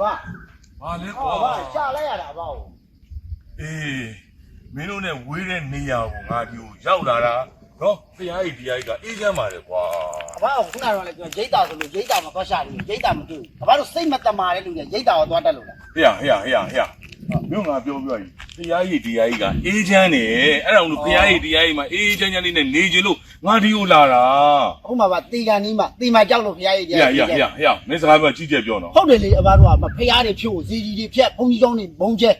ဘာဘာလဲဟောကွာဘာရှာလိုက်ရတာဘာကိုအေးမင်းတို့နဲ့ဝေးတဲ့နေရာကိုငါဒီကိုရောက်လာတာနော်ဖရားကြီးတရားကြီးကအေးချမ်းပါလေကွာအဘကခုနကတော့လည်းပြောရိတ်တာဆိုလို့ရိတ်တာမသွားရှာလို့ရိတ်တာမတွေ့ဘူးအဘတို့စိတ်မတမာတဲ့လူတွေရိတ်တာကိုသွားတက်လို့လားဟေ့ဟေ့ဟေ့ဟေ့မင်းငါပြောပြောကြီးဖရားကြီးတရားကြီးကအေးချမ်းနေအဲ့ဒါလို့ဖရားကြီးတရားကြီးမှာအေးချမ်းချမ်းလေးနဲ့နေကြလို့ ငါဒီကိုလာတာအခုမှပါတီကန်ကြီးမှတီမကြောက်လို့ဖရားကြီးဟေ့ဟေ့ဟေ့ဟေ့မင်းစကားပြောကြီးကျယ်ပြောနော်ဟုတ်တယ်လေအဘတို့ကဖရားတွေဖြို့ဈေးကြီးတွေဖြတ်ဘုံကြီးကောင်းတွေဘုံကျဲ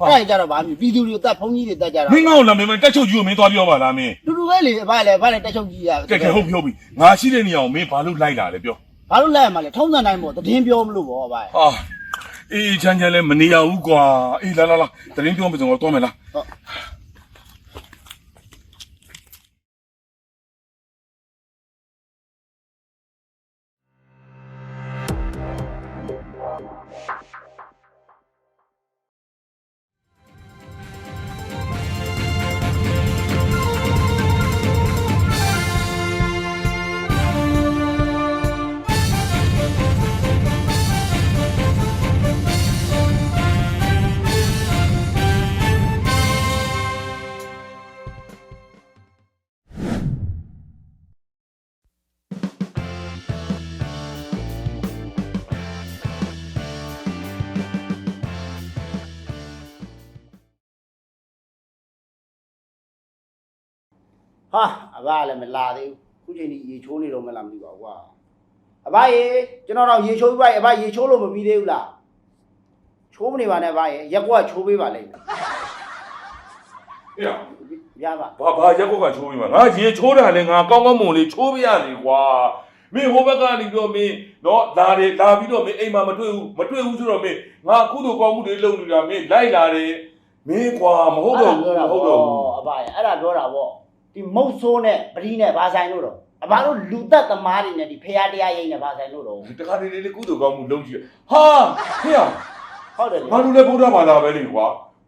အဲ့ဒါကြတော့ဗာမြည်ပြည်သူတွေတက်ဘုံကြီးတွေတက်ကြတာမင်းငါ့ကိုလာမင်းတက်ချုပ်ကြီးကိုမင်းသွားပြောပါလားမင်းတူတူပဲလေအဘလည်းအဘလည်းတက်ချုပ်ကြီးရကဲကဲဟုတ်ပြီဟုတ်ပြီငါရှိတဲ့နေရာကိုမင်းဘာလို့လိုက်လာလဲပြောဘာလို့လဲရမှာလဲထုံးစံတိုင်းပေါ့တည်င်းပြောမလို့ပေါ့အဘဟာအေးချမ်းချမ်းလည်းမနေရဘူးကွာအေးလာလာလာတရင်ပြောမစံတော့တော့မယ်လား ဟုတ်ဟာအဘလည်းမလာသေးဘူးခုချိန်ကြီးရေချိုးနေတော့မလားမသိပါဘူးကွာအဘရေကျွန်တော်တော့ရေချိုးပြီးပါအဘရေချိုးလို့မပြီးသေးဘူးလားချိုးမနေပါနဲ့အဘရေရက်ကွက်ချိုးပေးပါလိမ့်မယ်အေးရပါဘာဘာရက်ကောက်ကချိုးပြီးမှာငါရေချိုးတာလည်းငါကောင်းကောင်းမွန်လေးချိုးပြရလေကွာမင်းဟိုဘက်ကနေပြီးတော့မင်းနော်လာတယ်လာပြီးတော့မင်းအိမ်မှာမတွေ့ဘူးမတွေ့ဘူးဆိုတော့မင်းငါကုသိုလ်ကောင်းမှုတွေလုပ်နေတာမင်းလိုက်လာတယ်မင်းကွာမဟုတ်တော့ဘူးမဟုတ်တော့ဘူးအဘရေအဲ့ဒါပြောတာပေါ့ ဒီမုတ်ဆိုးနဲ့ပတိနဲ့ဘာဆိုင်လို့တော့အဘတို့လူသက်သမားတွေနဲ့ဒီဖရာတရားရိပ်နဲ့ဘာဆိုင်လို့တော့ တခါတလေလေးကုသိုလ်ကောင်းမှုလုပ်ကြည့်ဟာဖေရ ဟုတ်တယ်လေ ငါတို့လည်းဗုဒ္ဓဘာသာပဲလေကွာ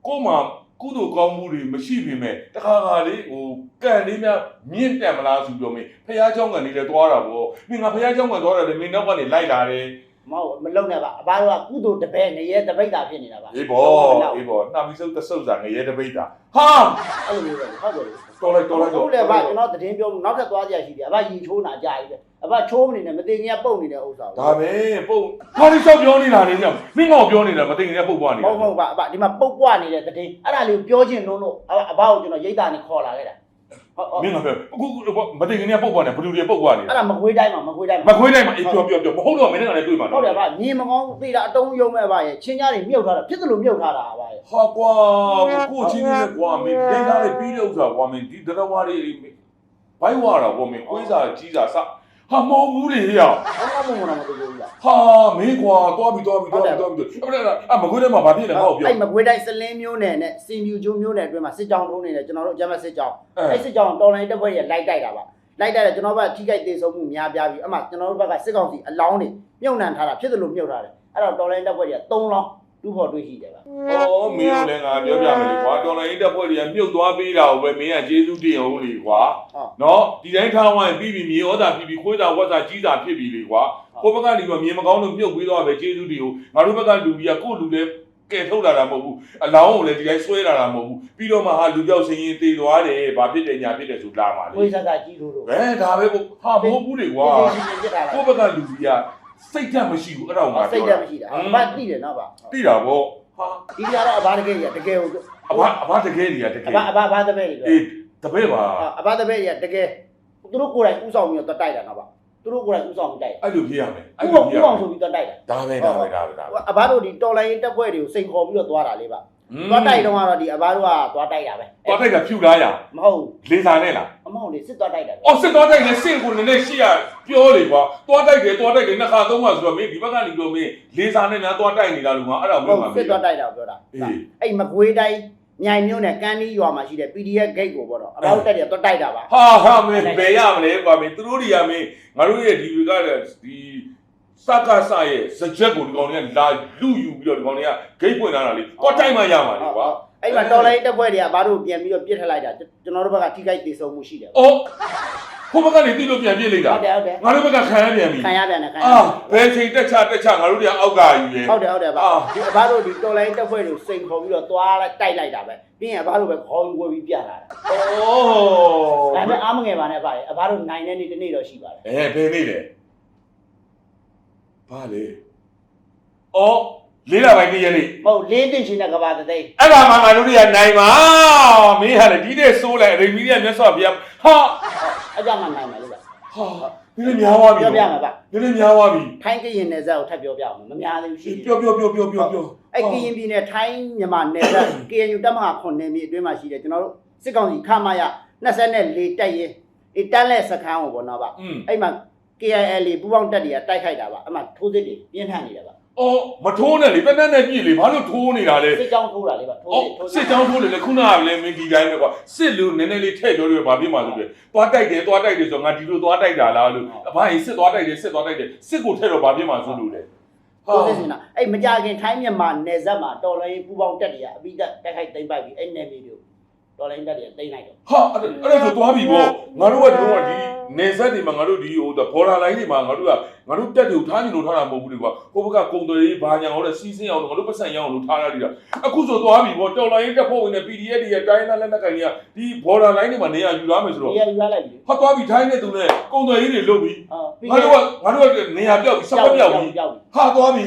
ကို့မှာကုသိုလ်ကောင်းမှုတွေမရှိပေမဲ့တခါခါလေးဟိုကံလေးများမြင့်တက်မလားဆိုပြီးတော့မင်းဖះเจ้าကန်လေးလည်းသွားတာဗောမင်းငါဖះเจ้าကန်သွားတယ်လေမင်းနောက်ကနေလိုက်လာတယ် မဟုတ်မလုံနဲ့ပါအဘတို့ကကုသိုလ်တပည့်နေရဲတပိတ်တာဖြစ်နေတာပါအေးဗောအေးဗောနှာပြီးစုပ်တဆုပ်စာငရဲတပိတ်တာဟာအဲ့လိုမျိုးပဲဟုတ်တယ်လေတော်လိုက်တော်လိုက်ဟုတ်တယ်ဗျကျွန်တော်တည်င်းပြောလို့နောက်ထပ်သွားကြရရှိတယ်အဘရီချိုးနာကြရည်ပဲအဘချိုးမနေနဲ့မတင်ကြီးကပုတ်နေတဲ့ဥစ္စာကိုဒါပဲပုတ်ဘာလို့ဆောက်ပြောနေတာလဲညမင်းငေါ့ပြောနေတာမသိနေပုတ်ပွားနေမဟုတ်မဟုတ်ပါအဘဒီမှာပုတ်ပွားနေတဲ့တည်င်းအဲ့ဒါလေးကိုပြောချင်လို့လို့အဘအဘကိုကျွန်တော်ရိတ်တာနဲ့ခေါ်လာခဲ့တာ ဟုတ်ဟုတ်မင်းငါပြောအခုမသိနေပုတ်ပွားနေဘလူတွေပုတ်ပွားနေအဲ့ဒါမခွေးတိုင်းမှာမခွေးတိုင်းမမှာခွေးတိုင်းမှာအေးပြောပြောပြောမဟုတ်တော့မင်းနဲ့လည်းတွေ့မှာဟုတ်တယ်ဗျမြင်မကောင်းသိတာအတုံးယုံမဲ့ဗျရဲ့ချင်းကြားတွေမြုပ်ထားတာဖြစ်သလိုမြုပ်ထားတာဗျရဲ့ဟာကွာကိုချင်းကြီးနဲ့ကွာမင်းဒိတ်သားလေးပြီးတဲ့ဥစ္စာကွာမင်းဒီဒရဝါလေးဘိုက်ဝါတာကွာမင်းကိုးစားကြီးစားစ ဟာမောဘူးလေဟေ့ဘာမှမမနာမသိဘူးလားဟာမင်းကွာတွားပြီးတွားပြီးတွားပြီးတွားပြီးအဲ့ဒါအမကွေးထဲမှာဘာဖြစ်လဲငါ့ကိုပြောအဲ့မကွေးတိုင်းစလင်းမျိုးနယ်နဲ့စင်မြူကျိုးမျိုးနယ်အတွင်းမှာစစ်ကြောင်းထုံးနေတယ်ကျွန်တော်တို့အကြမ်းဖက်စစ်ကြောင်းအဲအဲ့စစ်ကြောင်းတော်လိုင်းတက်ပွဲရလိုက်တိုက်တာပါလိုက်တိုက်တယ်ကျွန်တော်ဘက်ကထိခိုက်သေးဆုံးမှုများပြားပြီးအမှကျွန်တော်တို့ဘက်ကစစ်ကောင်စီအလောင်းတွေမြုပ်နှံထားတာဖြစ်သလိုမြုပ်ထားတယ်အဲ့တော့တော်လိုင်းတက်ပွဲရ3လောင်း တူဖို့တွေ့ရှိတယ်ဗျဩမင်းလည်းငါပြောပြမယ်လေကွာတော်လိုင်းတက်ဖွဲ့တွေကမြုပ်သွားပေးတာကိုပဲမင်းကကျေးဇူးတင်အောင်လေကွာနော်ဒီတိုင်းထားဝိုင်းပြီးပြီးမြေဩတာပြီးပြီးခွေးတာဝက်တာကြီးတာဖြစ်ပြီလေကွာကိုဘက်ကနေပြီးမြေမကောင်းလို့မြုပ်ပေးတော့ပဲကျေးဇူးတွေကိုငါတို့ဘက်ကလူကြီးကကိုလူလည်းကဲထုတ်လာတာမဟုတ်ဘူးအလောင်းကိုလည်းဒီတိုင်းဆွဲလာတာမဟုတ်ဘူးပြီးတော့မှဟာလူကြောက်စင်းရင်တေသွားတယ်ဘာဖြစ်တယ်ညာဖြစ်တယ်ဆိုလာပါလေဝိဇ္ဇာကြီးလို့လို့ဘယ်ဒါပဲပေါ့ဟာမဟုတ်ဘူးလေကွာဒီဒီပြစ်ထားတာကိုယ့်ဘက်ကလူကြီးက စိတ်ဓာတ်မရှိဘူးအဲ့ဒါကိုငါစိတ်ပြောဓာတ်မရှိတာဘာသိတယ်နော်ဗျသိတာပေါ့ဟာဒီကတော့အဘာတကယ်ကြီးတကယ်ကိုအဘအဘတကယ်ကြီးတကအယ်ဘာအဘာဘာတပည့်တွေအေးတပည့်ပါအဘာတပည့်ကြီးတကယ်သူတို့ကိုယ်တိုင်ဥဆောင်ပြီးတော့တိုက်တာနော်ဗျသူတို့ကိုယ်တိုင်ဥဆောင်ပြီးတိုက်အဲ့လိုဖြစ်ရမယ်ဥအောင်ဥအောင်ဆိုပြီးတော့တိုက်တာဒါပဲဒါပဲဒါပဲဒါပဲအဘာတို့ဒီတော်လိုင်းတက်ပွဲတွေကိုစိန်ခေါ်ပြီးတော့သွားတာလေးပါ သွားတိုက်တော့ကတော့ဒီအဘာတို့ကသွားတိုက်တာပဲသွားတိုက်ကဖြူလားရမဟုတ်လေစာနဲ့လားအမောင်လေးစစ်သွားတိုက်တာအော်စစ်သွားတိုက်နဲ့စင့်ကိုနည်းနည်းရှိရပြောလေကွာသွားတိုက်တယ်သွားတိုက်တယ်နှစ်ခါသုံးခါဆိုတော့မင်းဒီဘက်ကနေပြီးတော့မင်းလေစာနဲ့များသွားတိုက်နေတာလို့ငါအဲ့ဒါမမဟုတ်င်းမှမစစ်သိသွားတိုက်တာပြောတာအေးအဲ့မကွေးတိုင်းမြိုင်မျိုးနဲ့ကန်းဒီရွာမှာရှိတဲ့ PDF gate ကိုပေါ့တော့အဘာတို့တက်တယ်သွားတိုက်တာပါဟာဟာမင်းဘယ်ရမလဲကွာမင်းသူတို့တွေကမင်းငါတို့ရဲ့ဒီတွေကလည်းဒီ စကားစရဲ့စကြက်ကိုဒီကောင်တွေကလာလူယူပြီးတော့ဒီကောင်တွေကဂိတ်ပွင့်လာတာလေကွာတိုက်မှရမှာလေကွာအဲ့မှာတော်လိုင်းတက်ပွဲတွေကဘာတို့ပြန်ပြီးတော့ပြစ်ထလိုက်တာကျွန်တော်တို့ဘက်ကထိခိုက်ဒေဆုံးမှုရှိတယ်အော်ဟဟိုဘက်ကနေတိလို့ပြန်ပြစ်လိုက်တာဟုတ်တယ်ဟုတ်တယ်ငါတို့ဘက်ကခံရပြန်ပြီခံရပြန်တယ်ခံရအာဘယ်ချိန်တက်ချတက်ချငါတို့တွေကအောက်ကယူရဲဟုတ်တယ်ဟုတ်တယ်ဗျအာဒီအဘတို့ဒီတော်လိုင်းတက်ဖွဲ့ကိုစိန်ခေါ်ပြီးတော့သွားလိုက်တိုက်လိုက်တာပဲပြီးရင်အဘတို့ပဲခေါ်ယူဝယ်ပြီးပြလာတာအိုဒါပေးမဲ့အားမငယ်ပါနဲ့ဗျအဘတို့နိုင်တဲ့နေ့တစ်နေ့တော့ရှိပါတယ်အဲဘယ်နေလဲ ဘာလဲအော်လေးလာပိုင်းနေ့ရက်နေ့မဟုတ်လေးတင်ရှင်တဲ့ကဘာတသိန်းအဲ့ဒါမှငါတို့တွေကနိုင်ပါမင်းဟာလေဒီတဲ့ဆိုးလိုက်ရိမီရဲ့မြတ်စွာဘုရားဟာအဲ့ကြမှာနိုင်မယ်လို့ဗျဟာဒီလိုများသွားပြီပြောပြမယ်ဗျဒီလိုများသွားပြီထိုင်းကရင်နယ်စပ်ကိုထပ်ပြောပြအောင်မများသေးဘူးရှိတယ်ပြောပြောပြောပြောပြောပြောအဲ့ကရင်ပြည်နယ်ထိုင်းမြန်မာနယ်စပ် KNU တပ်မဟာ9နယ်မြေအတွင်းမှာရှိတယ်ကျွန်တော်တို့စစ်ကောင်စီခမာရ24တက်ရင်အတန်းလက်စခန်းကိုပေါ့နော်ဗျอืมအဲ့မှာ KIL ပူပေါင်းတက်တွေကတိုက်ခိုက်တာပါအဲ့မှာထိုးစစ်တွေပြင်းထန်နေတယ်ဗျအော်မထိုးနဲ့လေတနက်နဲ့ပြည့်လေဘာလို့ထိုးနေတာလဲစစ်ကြောင်းထိုးတာလေဗျထိုးအော်စစ်ထိုးစစ်ကြောင်းထိုးတယ်လေခုနကလည်းမင်းဒီတိုင်းပဲကွာစစ်လူနည်းနည်းလေးထည့်ပြောလို့ဘာဖြစ်မှလို့လဲသွားတိုက်တယ်သွားတိုက်တယ်ဆိုတော့ငါဒီလိုသွားတိုက်တာလားလို့အဖကြီးစစ်သွားတိုက်တယ်စစ်သွားတိုက်တယ်စစ်ကိုထည့်တော့ဘာဖြစ်မှဆိုလို့လဲထိုးစစ်စင်တာအဲ့မကြခင်ထိုင်းမြန်မာနယ်စပ်မှာတော်လိုင်းပူပေါင်းတက်တွေကအပိတက်တိုက်ခိုက်သိမ်းပိုက်ပြီးအဲ့နယ်မြေတွေကိုတော်လိုင်းတက်တွေကသိမ်းလိုက်တော့ဟာအဲ့ဒါဆိုသွားပြီပေါ့ငါတို့ကတို့ကဒီနေဆက်တွေမှာငါတို့ဒီဟိုဘော်ဒါလိုင်းတွေမှာငါတို့ကငါတို့တက်တွေကိုထားနေလို့ထားတာမဟုတ်ဘူးလေကွာဟိုဘက်ကကုံတွေဘာညာဟောတဲ့စီးစင်းအောင်ငါတို့ပတ်စံရအောင်လို့ထားရတာအခုဆိုသွားပြီပေါ့တော်လိုင်းတက်ဖို့ဝင်တဲ့ PDF တွေရဲ့တိုင်းသားလက်နက်ကိုင်တွေကဒီဘော်ဒါလိုင်းတွေမှာနေရာယူလာမယ်ဆိုတော့ဒီရယူရလိုက်ပြီဟာသွားပြီထိုင်းနဲ့သူနဲ့ကုံတွေကြီးတွေလုတ်ပြီးဟုတ်ပြီးငါတို့ကငါတို့ကနေရာပြောက်ပြီးစပတ်ပြောက်ပြီးပြောက်ပြီဟာသွားပြီ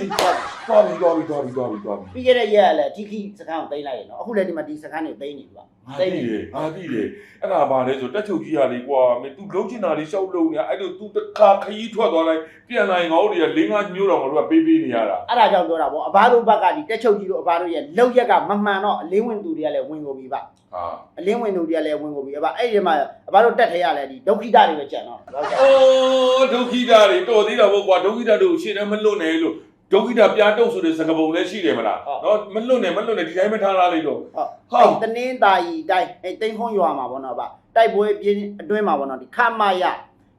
သွားပြီသွားပြီသွားပြီသွားပြီသွားပြီပြီးခဲ့တဲ့ရက်လည်းထိခိစခန်းကိုသိမ်းလိုက်ရနော်အခုလည်းဒီမှာဒီစခန်းတွေသိမ်းနေပြီပါငါသိတယ်ငါသိတယ်အဲ့ဒါဘာလဲဆိုတက်ချုပ်ကြီးရလေကွာမင်း तू လုံးချင်တာလေးရှောက်လုံးနေအဲ့လို तू တခါခရီးထွက်သွားလိုက်ပြန်လာရင်ငါတို့တွေက၄၅မျိုးတော်ငါတို့ကပေးပေးနေရတာအဲ့ဒါကြောင့်ပြောတာပေါ့အဘတို့ဘက်ကဒီတက်ချုပ်ကြီးတို့အဘတို့ရဲ့လောက်ရက်ကမမှန်တော့အလင်းဝင်သူတွေကလည်းဝင်ကုန်ပြီပါဟာအလင်းဝင်သူတွေကလည်းဝင်ကုန်ပြီအဘအဲ့ဒီမှာအဘတို့တက်ထဲရလဲဒီဒုက္ခိတတွေပဲကြံတော့ဟုတ်ကဲ့အိုးဒုက္ခိတာတွေတော်သေးတာပေါ့ကွာဒုက္ခိတာတို့ရှေ့တည်းမလွတ်နဲ့လို့ဒုက္ခိတာပြားတုပ်ဆိုတဲ့စကားပုံလည်းရှိတယ်မလားနော်မလွတ်နဲ့မလွတ်နဲ့ဒီတိုင်းမထားလာလိုက်တော့ဟုတ်ဟာအဲ့တနင်းသားကြီးတိုင်းအဲ့တိန်ခုံးရွာမှာပေါ့နော်ဗျ တိုက်ပွဲပြင်းအတွင်းမှာပေါ့နော်ဒီခမရ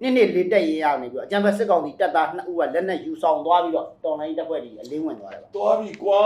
နေ့နေ့လေးတက်ရေးရနေပြီးတော့အကြံဖက်စစ်ကောင်စီတပ်သားနှစ်ဦးကလက်နဲ့ယူဆောင်သွားပြီးတော့တော်လိုင်းတပ်ဖွဲ့တွေအလင်းဝင်သွားတယ်ဗျသွားပြီကွာ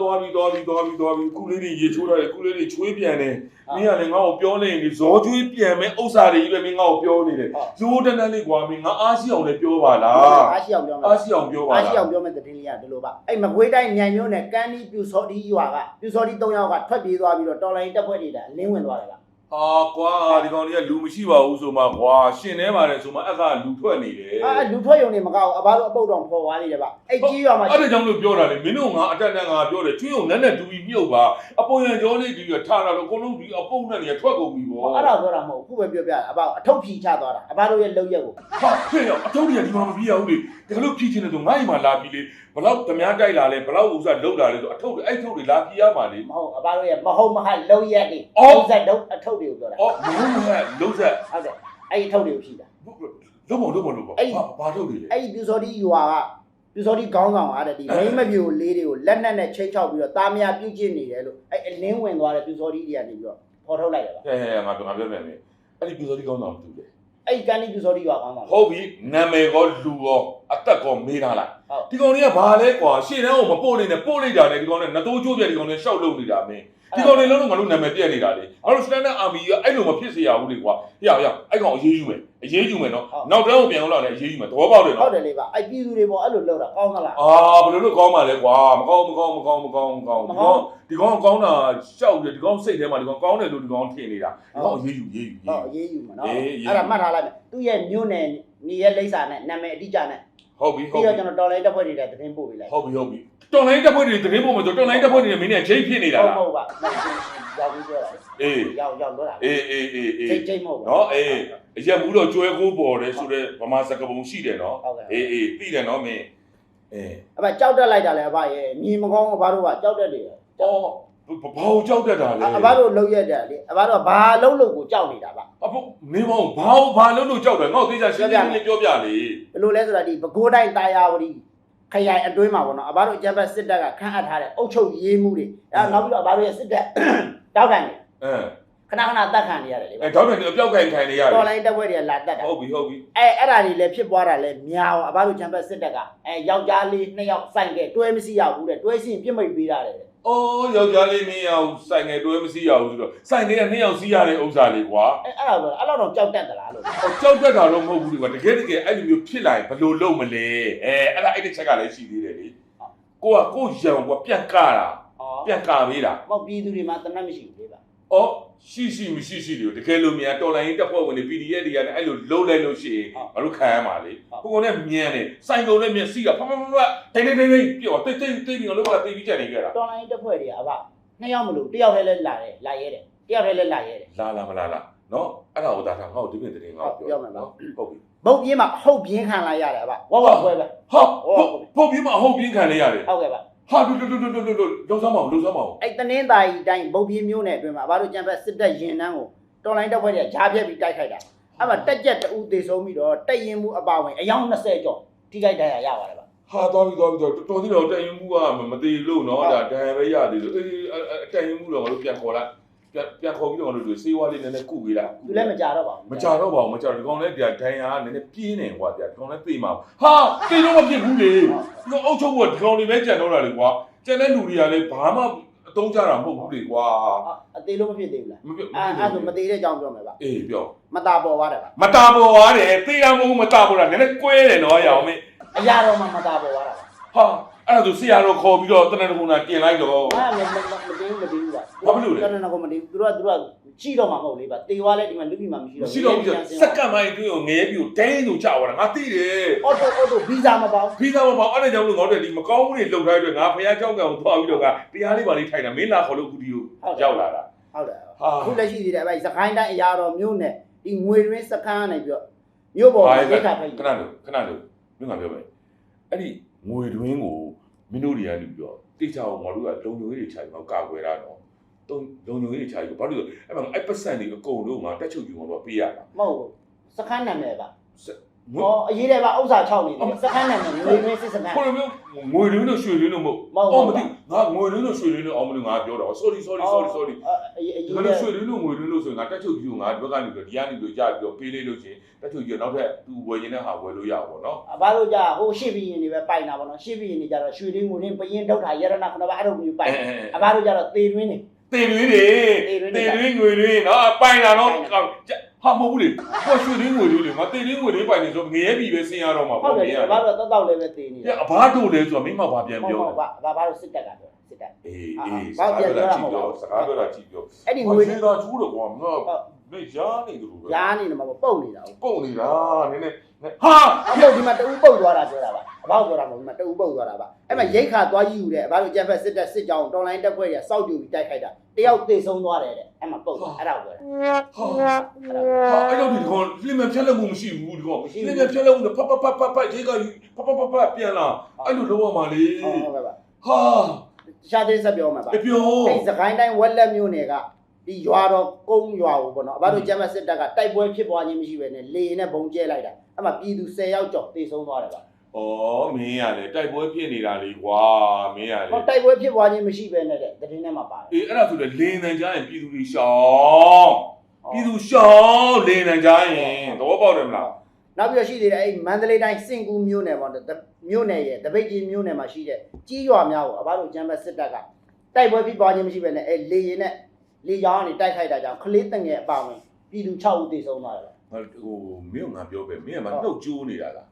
သွားပြီသွားပြီသွားပြီသွားပြီခုလေးတွေရေချိုးရတယ်ခုလေးတွေချွေးပြန်တယ်မင်းကလည်းငါ့ကိုပြောနေရင်ဒီဇောကျွေးပြန်မဲ့ဥစ္စာတွေကြီးပဲမင်းငါ့ကိုပြောနေတယ်ရိုးတန်းတန်းလေးကွာမင်းငါအားရှိအောင်လည်းပြောပါလားအားရှိအောင်ပြောမယ်အားရှိအောင်ပြောပါအားရှိလားအောင်ပြောမဲ့သတင်းလေးကဒီလိုပါအဲ့မကွေးတိုင်းညံမျိုးနဲ့ကန်းဒီပြူစော်ဒီရွာကပြူစော်ဒီ၃ယောက်ကထွက်ပြေးသွားပြီးတော့တော်လိုင်းတပ်ဖွဲ့တွေကအလင်းဝင်သွားတယ်ဗျ ဟာကွာဒီကောင်လေးကလူမရှိပါဘူးဆိုမှကွာရှင်နေပါတယ်ဆိုမှအက်ကလူထွက်နေတယ်အာလူထွက်ယုံနေမကောက်အဘတို့အပုတ်တော်ဖော်သွားနေတယ်ဗျအဲ့ကြီးရွာမှာအဲ့ဒါကြောင့်လို့ပြောတာလေမင်းတို့ငါအတက်တန်းငါပြောတယ်ကျွေးုံနဲ့နဲ့ဒူပြီးမြုပ်ပါအပေါ်ရန်ကြောလေးဒီကထားလာတော့အကုန်လုံးဒီအပုတ်နဲ့နေထွက်ကုန်ပြီဗောအဲ့ဒါပြောတာမဟုတ်ဘူးခုပဲပြောပြအဘအထုပ်ဖြီချသွားတာအဘတို့ရဲ့လုံရက်ကိုဟာဖေးရအထုံးတွေကဒီမှာမပြီးရဘူးလေတကယ်လို့ဖြီးချင်းနေဆိုငါ့အိမ်မှာလာပြီးလေဘလောက်ဓမြတိုက်လာလဲဘလောက်ဥစ္စာလောက်လာလဲဆိုအထုပ်တွေအဲ့ထုပ်တွေလာပြီးရမှာလေမဟုတ်အဘတို့ရဲ့မဟုတ်မဟလုံရက်တွေအော်လုံးဆက်တော့အထုပ်တွေကိုပြောတာအော်မဟုတ်ဘူးဟဲ့လုံးဆက်ဟုတ်တယ်အဲ့ဒီအထုပ်တွေကိုဖြီတာလုံးမလုံးမလုံးမအဲ့ဒီဟာဘာထုပ်တွေလဲအဲ့ဒီပြူစော်ဒီရွာကပြူစော်ဒီခေါင်းဆောင်အားတဲ့ဒီမိမ့်မပြူလေးတွေကိုလက်နက်နဲ့ချိန်ချောက်ပြီးတော့တာမယာပြုတ်ကျင်နေတယ်လို့အဲ့အလင်းဝင်သွားတဲ့ပြူစော်ဒီတွေကနေပြီးတော့ဖော်ထုတ်လိုက်တယ်ဗျဟဲ့ဟဲ့ငါပြောငါပြောပြန်မယ်အဲ့ဒီပြူစောတိကောင်းဆောင်တူတယ် အဲ့ဒီကန်ဒီပြူစော်ဒီရွာခေါင်းဆောင်ဟုတ်ပြီနာမည်ကောလူရောအသက်ကောမေးထားလားဟုတ် ဒီကောင်တွေကဘာလဲကွာရှေ့တန်းကိုမပို့နိုင်နဲ့ပို့လိုက်တာနဲ့ဒီကောင်နဲ့နှတိုးကျိုးပြဒီကောင်နဲ့ရှောက်လုံနေတာမင်း ဒီကောင်တွေလုံးလုံးငါတို့နာမည်ပြက်နေတာလေငါတို့ standard army ကအဲ့လိုမဖြစ်စေရဘူးလေကွာဟရရအဲ့ကောင်အရေးယူမယ်အရေးယူမယ်နော်နောက်တန်းကိုပြန်လာလဲအရေးယူမယ်သဘောပေါက်တယ်ဟုနော်တ်တယ်လေဗျအဲ့ပြည်သူတွေပေါ့အဲ့လိုလုပ်တာကောင်းသလားအာဘယ်လိုလုပ်ကောင်းပါလဲကွာမကောင်းမကောင်းမကောင်းမကောင်းမကောင်းဒီကောင်ဒီကောင်ကောင်းတာရှောက်တယ်ဒီကောင်စိတ်ထဲမှာဒီကောင်ကောင်းတယ်လို့ဒီကောင်ထင်နေတာဒီကောင်အရေးယူရေးယူဟောအေးယူမှာနော်အေးအေးအဲ့ဒါမှတ်ထားလိုက်မယ်သူ့ရဲ့မြို့နယ်နေရဲ့လိမ့်စာနဲ့နာမည်အတိအကျနဲ့ ဟုတ်ပြီဟုတ်ပြီးပြီတော့ကျွန်တော်တော်လိုင်းတက်ဖွဲ့တွေတဲ့သတင်းပို့ပေးလိုက်ဟုတ်ပြီဟုတ်ပြီတော်လိုင်းတပ်ဖွဲ့တွေသတင်းပို့မယ်ဆိုတော်လိုင်းတပ်ဖွဲ့တွေမင်းနဲ့ချိန်ဖြစ်နေတာဟုတ်လားမဟုတ်ပါရောက်ပြီးပြောတာအေးရောက်ရောက်တော့တာအေးအေးအေးအေးချိန်ချိန်မဟုတ်ပါနော်အေးအရက်ဘူးတော့ကျွဲကိုးပေါ်တယ်ဆိုတော့ဗမာစကားပုံရှိတယ်နော်ဟုတ်ကဲ့ အေးအေးသိတယ်နော်မင်းအေးအဘကြောက်တက်လိုက်တာလေအဘရဲ့မြင်မကောင်းအဘတို့ကကြောက်တက်တယ် အော် ဘာကိုကြောက်တတ်တာလဲအဘတို့လှုပ်ရက်တယ်လေအဘတို့ကဘာလုံးလို့ကိုကြောက်နေတာဗျအဖို့နေမောင်ဘာဘာလို့လို့ကြောက်တယ်ငေါ့သေးချာရှင်းရှင်းလင်းပြောပြလေဘယ်လိုလဲဆိုတော့ဒီပဲခူးတိုင်းတာယာဝတီခရိုင်အတွင်းမှာပေါ့နော်အဘတို့အကြမ်းဖက်စစ်တပ်ကခန့်အပ်ထားတဲ့အုပ်ချုပ်ရေးမှုတွေအဲနောက်ပြီးတော့အဘတို့ရဲ့စစ်တပ်တောက်တိုင်တွေအဲခဏခဏတက်ခံနေရတယ်လေအဲတော့တယ်အပြောက်ကန်ခိုင်နေရတယ်တော်လိုင်းတက်ပွဲတွေကလာတက်တာဟုတ်ပြီဟုတ်ပြီအဲအဲ့ဒါတွေလည်းဖြစ်ပွားတာလည်းများအောင်အဘတို့ချမ်ပတ်စစ်တပ်ကအဲယောက်ျားလေးနှစ်ယောက်စိုက်ခဲ့တွဲမရှိရဘူးတဲ့တွဲရှိရင်ပြစ်မိတ်ပေးတာတဲ့ အော်ယောက်ျားလေးမင်းအောင်ဆိုင်ငယ်တွဲမစီးရဘူးဆိုတော့ဆိုင်ငယ်ကနှစ်ယောက်စီးရတဲ့ဥစ္စာလေးကွာအဲ့အဲ့ဒါပဲအဲ့လောက်တော့ကြောက်တတ်သလားလို့ဟောကြောက်တတ်တာတော့မဟုတ်ဘူးလေကွာတကယ်တကယ်အဲ့လိုမျိုးဖြစ်လာရင်ဘယ်လိုလုပ်မလဲအဲအဲ့ဒါအဲ့ဒီချက်ကလည်းရှိသေးတယ်လေကိုကကိုရံကွာပြန်ကတာဩပြန်ကပေးတာမဟုတ်ပြည်သူတွေမှာတနတ်မရှိဘူးလေဗျအော် ရှိရှိမရှိရှိလေတကယ်လို့မြန်တော်လိုင်းတက်ဖွဲ့ဝင်နေ PDF တွေကလည်းအဲ့လိုလုံးလိုက်လို့ရှိရင်မတို့ခံရမှာလေကိုကောင်နဲ့မြန်တယ်စိုင်ကုန်နဲ့မြန်စီးကဖဖဖဖတိတ်တိတ်တိတ်ပြောတိတ်တိတ်တိတ်ပြီးတော့လောကတိတ်ပြီးကြနေကြတာတော်လိုင်းတက်ဖွဲ့တွေကအဘနှစ်ယောက်မလို့တစ်ယောက်တည်းလဲလာတယ်လာရဲတယ်တစ်ယောက်တည်းလဲလာရဲတယ်လာလာမလာလာနော်အဲ့ဒါကိုဒါထားငါ့ကိုဒီပြင်တင်ငါ့ကိုပြောဟုတ်ပြီဘုတ်ပြင်းမှာအဟုတ်ပြင်းခံလာရတယ်အဘဝဝပွဲပဲဟာဟုတ်ပြင်းမဟုတ်ပြင်းခံလေရတယ်ဟုတ်ကဲ့ဗျ ဟာတူတူတူတူတူတူလုံးစမ်းမအောင်လုံးစမ်းမအောင်အဲ့တနင်းသားကြီးတိုင်းဘုတ်ပြင်းမျိုးနဲ့အတွင်းမှာအဘတို့ကြံဖက်စစ်တပ်ရင်နှန်းကိုတော်လိုင်းတက်ဖွဲ့တွေကဂျားပြက်ပြီးတိုက်ခိုက်တာအဲ့မှာတက်ကြက်တူသေဆုံးပြီးတော့တက်ရင်မှုအပါဝင်အယောင်20ကျော်ထိခိုက်ဒဏ်ရာရပါတယ်ဗျဟာသွားပြီသွားပြီတော်တော်သေးတော့တိုင်ရင်မှုကမသေးလို့နော်ဒါဒဏ်ပဲရသေးလို့အေးတိုင်ရင်မှုတော့ငါတို့ပြန်ခေါ်လိုက် ပြန်ပြန်ခေါ်ပြီးတော့ငါတို့စေးဝါးလေးနည်းနည်းကုပေးလိုက်သူလည်းမကြတော့ပါဘူးမကြတော့ပါဘူးမကြတော့ဒီကောင်လည်းဒီဒဏ်ရာကနည်းနည်းပြင်းနေကွာဒီကောင်လည်းသိမှာဟာသိတော့မဖြစ်ဘူးလေဒီအုတ်ချုပ်ကဒီကောင်လေးပဲကြံတော့တာလေကွာကြံတဲ့လူတွေကလည်းဘာမှအတုံးကြတာမဟုတ်ဘူးလေကွာအသေးလို့မဖြစ်သေးဘူးလားမပြအဲအဲ့ဆိုမသေးတဲ့အကြောင်းပြောမယ်ဗျအေးပြောမတာပေါ်သွားတယ်ဗျမတာပေါ်သွားတယ်သိရမဟုတ်မတာပေါ်တာနည်းနည်းကွဲတယ်နော်ရအောင်မေအရာတော့မှမတာပေါ်သွားတာဗျဟာအဲ့ဒါဆိုဆရာတော်ခေါ်ပြီးတော့တဏ္ဍကုဏတင်လိုက်တော့အဲ့မမမတေးဘူးမတေးဘူးဗျ ဘာဖြစ်လို့လဲတော်တော်ကောမတည်ဘူးသူတို့ကသူတို့ကကြည့်တော့မှာမဟုတ်လေပါတေဝါလဲဒီမှာလူကြီးမှာမရှိတော့မရှိတော့ဘူးဆိုစက္ကန့်ပိုင်းအတွင်းကိုငရဲပြိုဒိန်းဆိုချသွားတာငါသိတယ်အော်တိုအော်တိုဗီဇာမပေါဗီဇာမပေါအဲ့ဒါကြောင့်လို့ငေါတဲ့ဒီမကောင်းမှုတွေလုပ်ထားတဲ့အတွက်ငါဖះကြောက်ကောင်သွားပြီးတော့ကတရားလေးပါလေးထိုင်တာမင်းလာခေါ်လို့အခုဒီကိုရောက်လာတာဟုတ်တယ်အခုလက်ရှိသေးတယ်အဲ့ဒါစကိုင်းတိုင်းအရာတော်မြို့နယ်ဒီငွေရင်းစကန်းနေပြီးတော့မြို့ပေါ်မှာဒိတ်တာဖိုင်ခဏလို့ခဏလို့မြို့ကပြောမယ်အဲ့ဒီငွေတွင်းကိုမင်းတို့တွေကနေပြီးတော့တိကျအောင်ငါတို့ကလုံလုံလေးတွေခြိုင်တော့ကာကွယ်တာတော့ တုံးလုံညိုကြီးတွေခြိုင်ကိုဘာလို့လဲအဲ့မှာအဲ့ပတ်စံတွေအကုန်လုံးငါတက်ချုပ်ယူအောင်တော့ပေးရတာမဟုတ်ဘူးစခန်းနာမည်ပါငွေဟောအရေးတယ်ပါဥစ္စာ6နေတယ်စခန်းနာမည်ငွေရင်းစစ်စခန်းခေါ်လို့ငွေရင်းတို့ရွှေရင်းတို့မဟုတ်မဟုတ်အော်ဘူးမသိငါငွေရင်းတို့ရွှေရင်းတို့အောင်မလို့ငါပြောတော့ sorry sorry sorry sorry အရေးအဒီရေးကတနေ့ယ်ရွှေရင်းတို့ငွေရင်းတို့ဆိုရင်ငါတက်ချုပ်ယူငါဒီဘက်ကနေပြီးဒီကနေပြီးကြားပြီးတော့ပေးလေးလို့ချင်းတက်ချုပ်ယူနောက်ထပ်သူဝယ်ရင်တဲ့ဟာဝယ်လို့ရပါဘောနော်ဘာလို့ကြာဟိုရှေ့ဘီရင်တွေပဲပိုင်တာပေါ့နော်ရှေ့ဘီရင်တွေကြတော့ရွှေရင်းငွေရင်းပရင်ဒုတ်ထာရတနာခဏပါအဲ့လိုမျိုးပိုင်အဘာလို့ကြတော့သေတွင်းနေ တင်ရင်းတွေတင်ရင်းငွေရင်းနော်ပိုင်တာနော်ဟာမဟုတ်ဘူးလေကိုရွှေရင်းငွေရင်းလေငါတင်ရင်းငွေရင်းပိုင်နေဆိုငရဲပြီပဲဆင်းရတော့မှာဟုတ်ပေါ့တယ်မင်းရဘာလို့တော့တော့လည်းပဲသေနေပြအဘားတို့လဲဆိုတော့မင်းမဘာပြန်ပြောဟုတ်ဘာဘာဘာလို့စစ်တပ်ကပြောစစ်တပ်အေးအေးစကားပြောတာကြည့်ပြောစကားပြောတာကြည့်ပြောအဲ့ဒီငွေငွေရင်းသားကျူးတော့ကွာငါမင်းရားနေတယ်လို့ပဲရားနေတယ်မှာပုတ်နေတာဟုတ်ပုံနေတာနည်းနည်း ဟာအဲ့တော့ဒီမှာတူပုတ်သွားတာပြောတာပါအဘောက်ပြောတာမဟုတ်ဘူးဒီမှာတူပုတ်သွားတာပါအဲ့မှာရိတ်ခါသွားယူတယ်ဘာလို့ကြက်ဖက်စစ်တပ်စစ်ကြောင်းတော်လိုင်းတက်ဖွဲ့ရစောက်ကြူပြီးတိုက်ခိုက်တာတယောက်သေဆုံးသွားတယ်တဲ့အဲ့မှာပုတ်အဲ့ဒါကိုပြောတာဟာအဲ့ဒါဟာအဲ့တော့ဒီကောင်လင်းမဖြတ်လက်မှုမရှိဘူးဒီကောင်လင်းမဖြတ်လက်မှုဖတ်ဖတ်ဖတ်ဖတ်ဖတ်ရေကဖတ်ဖတ်ဖတ်ဖတ်ပြန်လာအဲ့လိုလုံးဝမှလေဟုတ်ဟုတ်ကဲ့ပါဟာရှားသေးဆက်ပြောမှာပါအပြောအဲ့စကိုင်းတိုင်းဝက်လက်မြို့နယ်ကဒီရွာတော်ကုန်းရွာကိုပေါ့နော်အဘတို့ကျမ်းမစစ်တပ်ကတိုက်ပွဲဖြစ်ပွားခြင်းမရှိဘဲနဲ့လေနဲ့ဘုံကျဲလိုက်တာ အဲ့မှာပြည်သူ10ယောက်ကျော်သေဆုံးသွားတယ်ပါဩမင်းရလေတိုက်ပွဲဖြစ်နေတာလေကွာမင်းရလေဟောတိုက်ပွဲဖြစ်ပွားခြင်းမရှိဘဲနဲ့တဲ့တရင်ထဲမှာပါတယ်အေးအဲ့ဒါဆိုလေလင်းတန်ကြရင်ပြည်သူတွေရှောင်းပြည်သူရှောင်းလင်းတန်ကြရင်သဘောပေါက်တယ်မလားနောက်ပြီးတော့ရှိသေးတယ်အဲ့မန္တလေးတိုင်းစင်ကူးမြို့နယ်ပေါ့မြို့နယ်ရဲ့တပိတ်ကြီးမြို့နယ်မှာရှိတဲ့ကြီးရွာများကိုအဘတို့ကျမ်းမစစ်တပ်ကတိုက်ပွဲဖြစ်ပွားခြင်းမရှိဘဲနဲ့အဲ့လေရင်နဲ့လေကြောင်းကနေတိုက်ခိုက်တာကြောင့်ခလေးတငယ်အပါဝင်ပြည်သူ6ဦးသေဆုံးသွားတယ် ဟိုမင်းကငါပြောပဲမင်းကမနှုတ်ကြိုးနေတာလား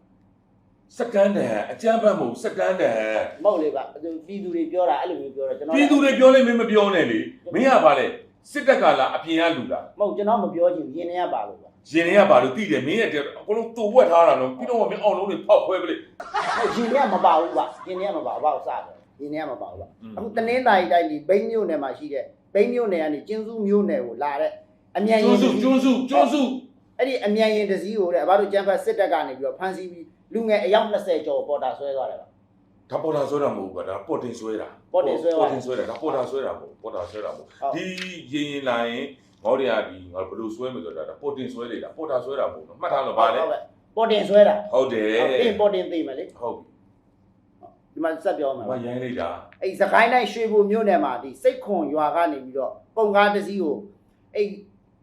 စကန်တန်အကြမ်းဖက်မှုစကန်တန်မဟုတ်လေပါပြည်သူတွေပြောတာအဲ့လိုမျိုးပြောတော့ကျွန်တော်ပြည်သူတွေပြောလိမ့်မင်းမပြောနဲ့လေမင်းကဘာလဲစစ်တပ်ကလားအပြင်ကလူလားမဟုတ်ကျွန်တော်မပြောချင်ရင်ထဲကပါလို့ပါရင်တွေကဘာလို့သိတယ်မင်းရဲ့အကုန်လုံးတူဝက်ထားတာနော်ပြီးတော့မင်းအောင်လုံးတွေဖောက်ခွဲပလေဟုတ်ရင်ထဲကမပါဘူးပါရင်ထဲကမပါဘူးဘာလို့စတယ်ရင်ထဲကမပါဘူးပါအခုတနင်္သာရီတိုင်းဒီဘိန်းမြို့နယ်မှာရှိတဲ့ဘိန်းမြို့နယ်ကနေကျင်းစုမြို့နယ်ကိုလာတဲ့အမြန်ရကျွင်န်းစုကျွန်းစုကျွန်းစု အဲ့ဒီအမြန်ရင်တစည်းကိုတဲ့ဘာလို့ကျန်းဖတ်စစ်တပ်ကနေပြီးတော့ဖမ်းဆီးပြီးလူငယ်အယောက်20ကျော်ပေါ်တာဆွဲသွားတယ်ပါဒါပေါ်တာဆွဲတာမဟုတ်ဘူးကွာဒါပေါ်တင်ဆွဲတာပေါ်တင်ဆွဲသွားပေါ်တင်ဆွဲတာဒါပေါ်တာဆွဲတာမဟုတ်ပေါ်တာဆွဲတာမဟုတ်ဒီရင်ရင်လာရင်ငေါတွေကဒီငါဘယ်လိုဆွဲမလို့ဆိုတာဒါပေါ်တင်ဆွဲနေတာပေါ်တာဆွဲတာမဟုတ်နော်မှတ်ထားလို့ပါလေပေါ်တင်ဆွဲတာဟုတ်တယ်အဲ့ပေါ်တင်သိမယ်လေဟုတ်ပြီဒီမှာဆက်ပြောမှာမရိုင်းလိုက်တာအဲ့စကိုင်းတိုင်းရွှေဘိုမြို့နယ်မှာဒီစိတ်ခွန်ရွာကနေပြီးတော့ပုံကားတစ်စီးကိုအဲ့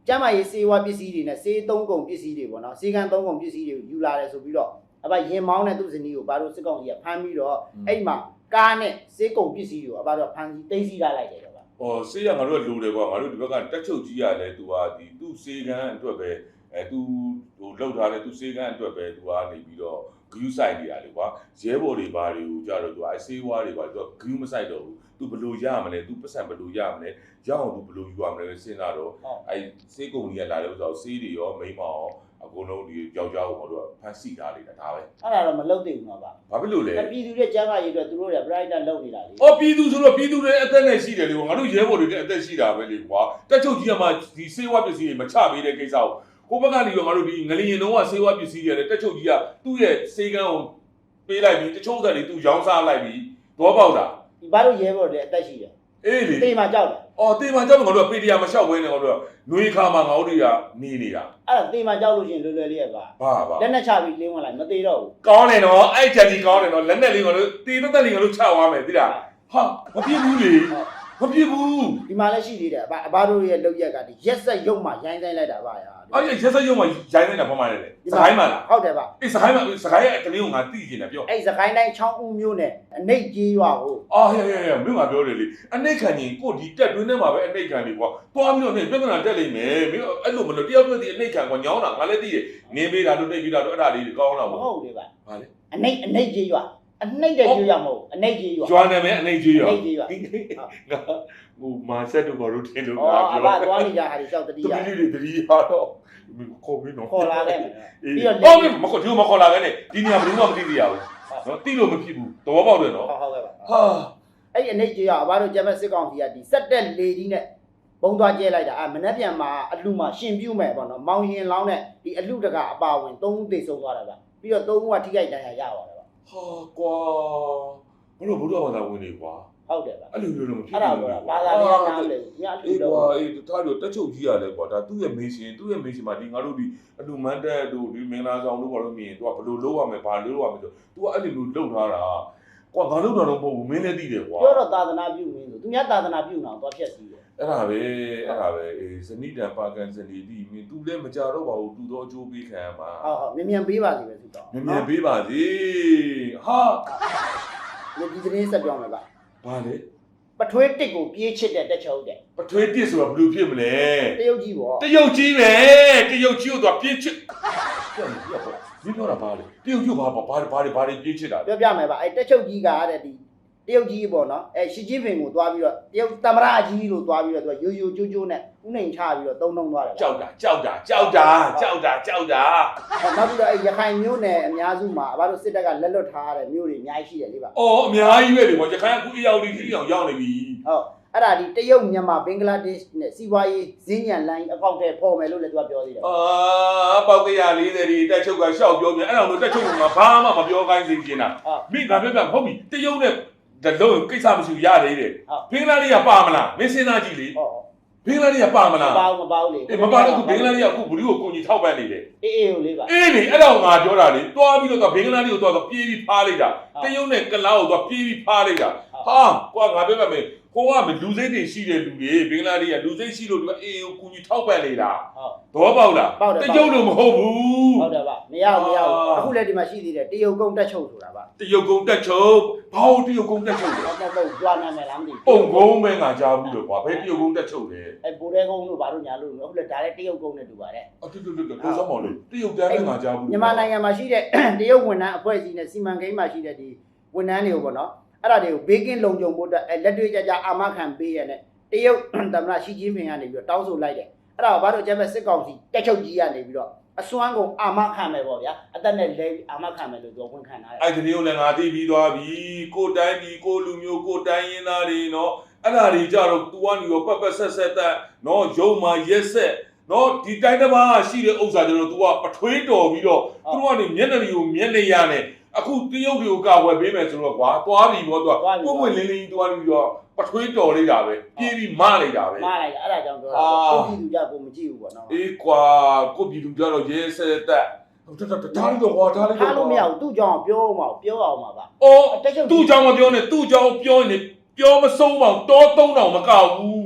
ကျမ်းမာရေးစေဝါပစ္စည်းတွေနဲ့စေးသုံးကုန်ပစ္စည်းတွေပေါ့နော်စေကံသုံးကုန်ပစ္စည်းတွေကိုယူလာတယ်ဆိုပြီးတော့အဘရင်မောင်းတဲ့သူ့ဇနီးကိုဘာလို့စစ်ကောင်ကြီးကဖမ်းပြီးတော့အဲ့မှာကကားနဲ့စေးကုံပစ္စည်းတွေကိုအဘတို့ဖန်စီသိမ်းစီးထားလိုက်တယ်ဗျာဟောစေးရငါတို့ကလိုတယ်ကွာငါတို့ဒီဘက်ကတက်ချုပ်ကြီးရတယ်သူကဒီသူ့စေကန်းအတွက်ပဲအဲသူဟိုလောက်ထားတဲ့သူ့စေကန်းအတွက်ပဲသူကနေပြီးတော့ ဂယူးဆိုင်နေတာလေကွာရဲဘော်တွေဘာတွေကိုကြတော့သူကအဲစေးဝါးတွေပါသူကဂယူးမဆိုင်တော့ဘူးသူဘယ်လိုရမလဲသူပတ်စံဘယ်လိုရမလဲရအောင်သူဘယ်လိုယူရမလဲစဉ်းစားတော့အဲစေးကုံကြီးကလာတဲ့ဥစ္စာကိုစေးတွေရောမိန်းမရောအကုန်လုံးဒီယောက်ျားကိုငါတို့ကဖမ်းဆီးထားလိုက်တာဒါပဲအဲ့ဒါတော့မလုပ်သေးဘူးနော်ဗျာဘာဖြစ်လို့လဲပြည်သူတွေကျန်းမာရေးအတွက်သူတို့တွေက brighter လုပ်နေတာလေ။အော်ပြည်သူဆိုတော့ပြည်သူတွေအသက်နဲ့ရှိတယ်လေကွာငါတို့ရဲဘော်တွေလည်းအသက်ရှိတာပဲလေကွာတက်ချုပ်ကြီးကမှဒီစေဝါပစ္စည်းတွေမချပေးတဲ့ကိစ္စကို ကိုဘက်ကနေရောငါတို့ဒီငလျင်တုံးကစေဝါပစ္စည်းတွေလည်းတက်ချုပ်ကြီးကသူ့ရဲ့စေကန်းကိုပေးလိုက်ပြီးတချို့သက်တွေသူရောင်းစားလိုက်ပြီးတော့ပေါက်တာဒီဘာလို့ရဲဘော်တွေအသက်ရှိတယ်အေးလေတေးမှကြောက်တယ်အော်တေးမှကြောက်ငါတို့ကပေတရာမလျှောက်ဘဲနဲ့ငါတို့ကຫນွေခါမှာငါတို့တွေကနေနေတာအဲ့ဒါတေးမှကြောက်လို့ရှိရင်လွယ်လွယ်လေးရပါဘာဘာလက်နဲ့ချပြီးလင်းဝင်လိုက်မသေးတော့ဘူးကောင်းတယ်နော်အဲ့ချက်ကြီးကောင်းတယ်နော်လက်နဲ့လေးငါတို့တေးသက်သက်လေးငါတို့ချသွားမယ်သိလားဟာမပြစ်ဘူးလေမပြစ်ဘူးဒီမှာလည်းရှိသေးတယ်အဘအဘတို့ရဲ့လောက်ရက်ကဒီရက်ဆက်ရုံမှရိုင်းဆိုင်လိုက်တာပါရာ အဲ့ဒီရက်စက်ရုံမှာရိုင်းနေတာဘာမှလဲလေစကိုင်းမှာလားဟုတ်တယ်ဗျအေးစကိုင်းမှာစကိုင်းရဲ့ကလေးကိုငါသိကျင်တယ်ပြောအဲ့စကိုင်းတိုင်းချောင်းဦးမျိုးနဲ့အနှိတ်ကြီးရွာကိုအော်ဟဲ့ဟဲ့ဟဲ့မင်းကပြောတယ်လေအနှိတ်ခံရင်ကိုဒီတက်တွင်းထဲမှာပဲအနှိတ်ခံနေကွာသွားပြီးတော့နေပြဿနာတက်လိမ့်မယ်မင်းအဲ့လိုမလို့တယောက်တည်းဒီအနှိတ်ခံကွာညောင်းတာငါလည်းသိတယ်နင်းပေးတာလို့နှိတ်ပေးတာလို့အဲ့ဒါလေးကောင်းတာမပေါ့ဟုတ်လေဗျဟာလေအနှိတ်အနှိတ်ကြီးရွာ အနှိတ်တဲ့ကြီးရွာမဟုတ်အနှိတ်ကြီးရွာကျွမ်းနေမယ်အနှိတ်ကြီးရောအနှိတ်ကြီးရွာငါဟိုမာဆက်တို့ဘာလို့ထင်လို့ဩငါအပြောဘသွားနေကြဟာဒီလျှောက်တတိတယမီးလေးတွေတတိဟာတော့ခေါ်ပြီးနော်ခေါ်လာခဲ့မယ်အေးပြီးတော့ဟုတ်ပြီမခေါ်ဒီမခေါ်လာခဲ့နဲ့ဒီနေရာဘယ်သူမှမသိသေးရဘူးနော်တိလို့မဖြစ်ဘူးသဘောပေါက်တယ်နော်ဟုတ်ဟုတ်ကဲ့ပါဟာအဲ့ဒီအနေကြီးကအဘတို့ဂျပန်စစ်ကောင်စီကဒီစက်တက်လေကြီးနဲ့ဘုံသွားကျဲလိုက်တာအမနှက်ပြန်မှာအလူမှာရှင်ပြုတ်မယ်ပေါ့နော်မောင်ရင်လောင်းနဲ့ဒီအလူတကအပါဝင်၃ဦးသေဆုံးသွားတာဗျပြီးတော့၃ဦးကထိခိုက်ဒဏ်ရာရပါတယ်ဗျ ဟာကွာဘလို့ဘုရားဘာသာဝင်နေကွာဟုတ်တယ်ဗျအဲ့လိုမျိုးတော့မဖြစ်အဲ့ဒါပြောတာဘာသာတရားနားမလဲဘူးညအလူအေးတော့ကွာအေးထားလို့တက်ချုပ်ကြီးရတယ်ကွာဒါသူ့ရဲ့မေရှင်သူ့ရဲ့မေရှင်မှာဒီငါတို့ဒီအလူမန်တက်တို့ဒီမင်္ဂလာဆောင်တို့ဘာလို့မြင်သူကဘလို့လုပ်ရမယ်ဘာလို့လုပ်ရမယ်ဆိုသူကအဲ့လိုမျိုးလုပ်ထားတာကွာငါလုပ်တာတော့မဟုတ်ဘူးမင်းလည်းသိတယ်ကွာပြောတော့သာသနာပြုမင်းဆိုသူများသာသနာပြုနေအောင်သွားဖြက်စီးတယ် အဲ့ဒါပဲအဲ့ဒါပဲအေးဇနိတံပါကန်ဇနီတိမင်းသူလည်းမကြတော့ပါဘူးသူတော့အကျိုးပေးခံရမှာဟုတ်ဟုတ်မြန်မြန်ပေးပါစီပဲသူတော့မြင်မြင်ပေးပါစေဟာဒီဒီသတင်းဆက်ပြောမယ်ဗျဘာလဲပထွေးတစ်ကိုပြေးချစ်တဲ့တက်ချုပ်တဲ့ပထွေးတစ်ဆိုတာဘယ်လိုဖြစ်မလဲတရုတ်ကြီးပေါ့တရုတ်ကြီးပဲတရုတ်ကြီးကိုတော့ပြင်းချစ်ပြန်ပြပေါ့ဒီပြောတာဘာလဲတရုတ်ကြီးဘာဘာဘာဘာဘာပြင်းချစ်တာလဲပြောပြမယ်ဗျအဲတက်ချုပ်ကြီးကတဲ့ဒီ တရုတ်ကြီးပေါ့နော်အဲရှီကျင်းဖင်ကိုသွားပြီးတော့တရုတ်တမရကြီးလို့သွားပြီးတော့သူကရိုးရိုးကျိုးကျိုးနဲ့ဥနှိမ်ချပြီးတော့တုံးတုံးသွားတယ်ဗျကြောက်တာကြောက်တာကြောက်တာကြောက်တာကြောက်တာနောက်ပြီးတော့အဲရခိုင်မျိုးနယ်အများစုမှာအဘတို့စစ်တပ်ကလက်လွတ်ထားတဲ့မျိုးတွေအများကြီးရှိတယ်လေဗျအော်အများကြီးပဲလေကွာရခိုင်အခုအရောက်လေးကြီးအောင်ရောက်နေပြီဟုတ်အဲ့ဒါဒီတရုတ်မြန်မာဘင်္ဂလားဒေ့ရှ်နဲ့စီးပွားရေးဈဉ္ဉံလိုင်းအကောင့်ထဲပေါ်မယ်လို့လည်းသူကပြောသေးတယ်အာပေါက်140ဒီတက်ချုပ်ကရှောက်ပြောမြန်အဲ့တော့တက်ချုပ်ကဘာမှမပြောခိုင်းစေချင်တာဟုတ်မိကပြောပြဟုတ်ပြီတရုတ်နဲ့ တလုံးကိစ္စမရှိရသေးတယ်ဟုတ်ဘင်္ဂလားဒေ့ရှ်ကပါမလားမင်းစဉ်းစားကြည့်လေဟောဘင်္ဂလားဒေ့ရှ်ကပါမမလားပါဘူးမပါဘူးလေအေးမပါတော့ဘင်္ဂလားဒေ့ရှ်ကအခုဘူးကိုကိုကြီးထောက်ပံ့နေတယ်အေးအေးကိုလေးပါအေးလေအဲ့တော့ငါပြောတာလေတွားပြီးတော့ဘင်္ဂလားဒေ့ရှ်ကိုတွားတော့ပြေးပြီးဖားလိုက်တာတရုတ်နဲ့ကလားကိုတွားပြေးပြီးဖားလိုက်တာဟာကွာငါပြောပြမယ် ကိုကလူစိတ်တွေရှိတဲ့လူတွေဘင်္ဂလားဒေ့ရှ်ကလူစိတ်ရှိလို့ဒီကအေးကိုကိုကြီးထောက်ပံ့နေတာဟုတ်သဘောပေါက်လားပေါက်တယ် တရုတ်လို့မဟုတ်ဘူးဟုတ်တယ်ဗျမရဘူးမရဘူးအာအခုလည်းဒီမှာရှိသေးတယ်တရုတ်ကုန်းတက်ချုပ်ဆိုတာဗျတရုတ်ကုန်းတက်ချုပ်ဘာလို့တရုတ်ကုန်းတက်ချုပ်လဲတော့တော့တော့ကြွားနာမယ်လားမသိပုံကုန်းပဲငါကြားဘူးလို့ကွာဘယ်တရုတ်ကုန်းတက်ချုပ်လဲအဲဘိုးတဲကုန်းတို့ဘာလို့ညာလို့အခုလည်းဒါလည်းတရုတ်ကုန်းနဲ့တူပါတယ် အတူတူတူကိုစောမောင်လို့တရုတ်တန်းပဲငါကြားဘူးမြန်မာနိုင်ငံမှာရှိတဲ့ တရုတ်ဝန်ထမ်းအဖွဲ့အစည်းနဲ့စီမံကိန်းမှာရှိတဲ့ဒီဝန်ထမ်းတွေကိုပေါ့နော် အဲ့ဒါတွေကိုဘေးကင်းလုံခြုံဖို့အတွက်အဲလက်တွေ့ကြကြအာမခံပေးရတဲ့တရုတ်သမ္မတရှီကျင်းပင်ကနေပြီးတော့တောင်းဆိုလိုက်တယ်အဲ့ဒါကိုဘာလို့ကျမ်းမဲ့စစ်ကောင်စီတက်ချုပ်ကြီးကနေပြီးတော့အစွမ်းကုန်အာမခံမယ်ပေါ့ဗျာအသက်နဲ့လဲပြီးအာမခံမယ်လို့သူကဝန်ခံထားတယ်အဲ့ဒီမျိုးလည်းငါသိပြီးသွားပြီကိုတိုင်းဒီကိုလူမျိုးကိုတိုင်းရင်းသားတွေနော်အဲ့ဒါတွေကြတော့ तू ကနေရောပတ်ပတ်ဆက်ဆက်တက်နော်ရုံမာရက်ဆက်နော်ဒီတိုင်းတစ်ပါးရှိတဲ့ဥစ္စာကျတော့ तू ကပထွေးတော်ပြီးတော့သူတို့ကနေမျက်နှာတွေကိုမျက်နှာရနဲ့ အခုတရုတ်တွေကိုကာဝယ်ပေးမယ်ဆိုတော့ကွာသွားပြီပေါ့ तू ကကိုယ်ဝင်လင်းလင်းသွားပြီးတော့ပထွေးတော်လိုက်တာပဲပြေးပြီးမလိုက်တာပဲမှားလိုက်တာအဲ့ဒါကြောင့်ပြောတာအာကိုပြည်သူကြကိုမကြည့်ဘူးပေါ့နော်အေးကွာကိုပြည်သူကြတော့ရဲဆက်တက်ဒါဒါဒါလေးတော့ဟောဒါလေးထားလို့မရဘူးသူ့ကြောင့်ပြောအောင်ပါပြောအောင်ပါပါအော်တက်ချုပ်သူ့ကြောင့်မပြောနဲ့သူ့ကြောင့်ပြောနေ ပြောမဆုံးပါဘူးတောသုံးတောင်မကောက်ဘူး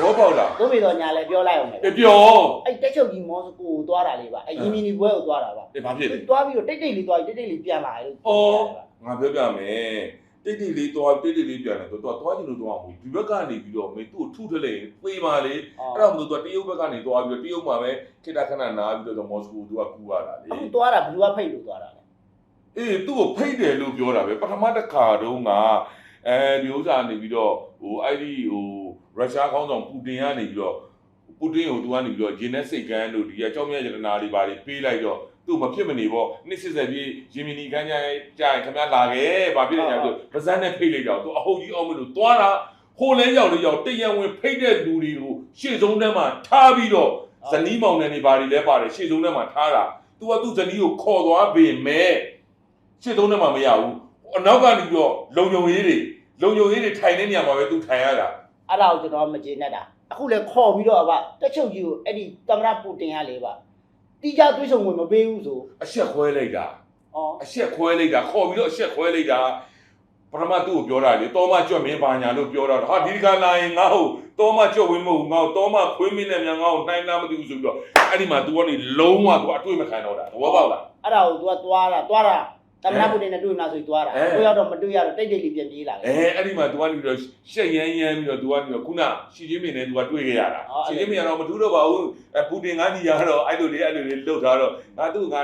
ဘောပေါက်လားတို့ပြီးတော့ညာလဲပြောလိုက်အောင်လေအေးပြောအဲ့တက်ချုပ်ကြီးမောစကိုကိုသွားတာလေးပါအဲ့ယင်းမီနီဘွဲကိုသွားတာပါအေးဘာဖြစ်လဲသူသွားပြီးတော့တိတ်တိတ်လေးသွားပြီးတိတ်တိတ်လေးပြန်လာတယ်လို့အော်ငါပြောပြမယ်တိတ်တိတ်လေးသွားတိတ်တိတ်လေးပြန်တယ်တော့သွားချင်လို့သွားမှာဒီဘက်ကနေပြီးတော့မင်းသူ့ထုထလဲသေပါလေအဲ့တော့မလို့တော့တရုတ်ဘက်ကနေသွားပြီးတော့တရုတ်မှာပဲခိတခဏနားပြီးတော့မော်စကိုသူကကူရတာလေအခုသွားတာဘယ်သူကဖိတ်လို့သွားတာလဲအေးသူ့ကိုဖိတ်တယ်လို့ပြောတာပဲပထမတစ်ခါတုန်းက အဲဒီဥစ္စာနေပြီးတော့ဟိုအဲ့ဒီဟိုရုရှားခေါင်းဆောင်ပူတင်ကနေပြီးတော့ပူတင်ကိုသူကနေပြီးတော့ဂျင်းနဲ့စိတ်ကန်းတို့ဒီအကြောင်းမြတ်ရတနာတွေပါပေးလိုက်တော့သူ့မဖြစ်မနေပေါ့နှစ်စစ်ဆက်ပြေးရင်မီနီကန်းကြကြရင်ခင်ဗျာလာခဲ့ဗာပြည့်တယ်ညာဆိုဗဇက်နဲ့ဖိတ်လိုက်တော့သူအဟုတ်ကြီးအောင်မလို့သွားတာဟိုလဲရောက်လို့ရောက်တရံဝင်ဖိတ်တဲ့လူတွေကိုရှေ့ဆုံးထဲမှာထားပြီးတော့ဇနီးမောင်နှံတွေဘာတွေလဲပါတယ်ရှေ့ဆုံးထဲမှာထားတာသူကသူ့ဇနီးကိုခေါ်သွားပေမဲ့ရှစ်သုံးနဲ့မှမရဘူး အနောက်ကနေပြီးတော့လုံုံရေးတွေလုံုံရေးတွေထိုင်တဲ့နေရာမှာပဲသူထိုင်ရတာ အဲ့ဒါကိုကျွန်တော်မကျေနပ်တာအခုလေခေါ်ပြီးတော့ဗတက်ချုပ်ကြီးကိုအဲ့ဒီသမ္မတပူတင်ကလေဗတိကျသွေးဆောင်ဝင်မပေးဘူးဆို အဆက်ခွဲလိုက်တာ ဩ အဆက်ခွဲလိုက်တာခေါ်ပြီးတော့အဆက်ခွဲလိုက်တာပထမသူ့ကိုပြောတာလေတောမကြွတ်မင်းဘာညာလို့ပြောတော့ဟာဒီကလာရင်ငါ့ကိုတောမကြွတ်ဝင်မဟုတ်ငါ့ကိုတောမခွေးမင်းနဲ့မြန်ငါ့ကိုနှိုင်းလားမသိဘူးဆိုပြီးတော့အဲ့ဒီမှာ तू ကနေလုံးဝ तू အတွေ့မခံတော့တာသဘောပေါက်လား အဲ့ဒါကို तू ကသွားတာသွားတာ သမ္မတပူတင်နဲ့တွေ့မှဆိုပြီးသွားတာ အဲ ကိုရောက်တော့မတွေ့ရတော့တိတ်တိတ်လေးပြန်ပြေးလာတယ် အဲအဲ့ဒီမှာ तू ကနေပြီးတော့ရှက်ရမ်းရမ်းပြီးတော့ तू ကနေပြီးတော့ခုနရှီချင်းမင်းနဲ့ तू ကတွေ့ခဲ့ရတာ အော်အဲ့ ရှီချင်းမင်းကတော့မထူးတော့ပါဘူးအဲပူတင်ကညီရတော့အဲ့လိုလေးအဲ့လိုလေးလှုပ်ထားတော့ငါသူ့ငါ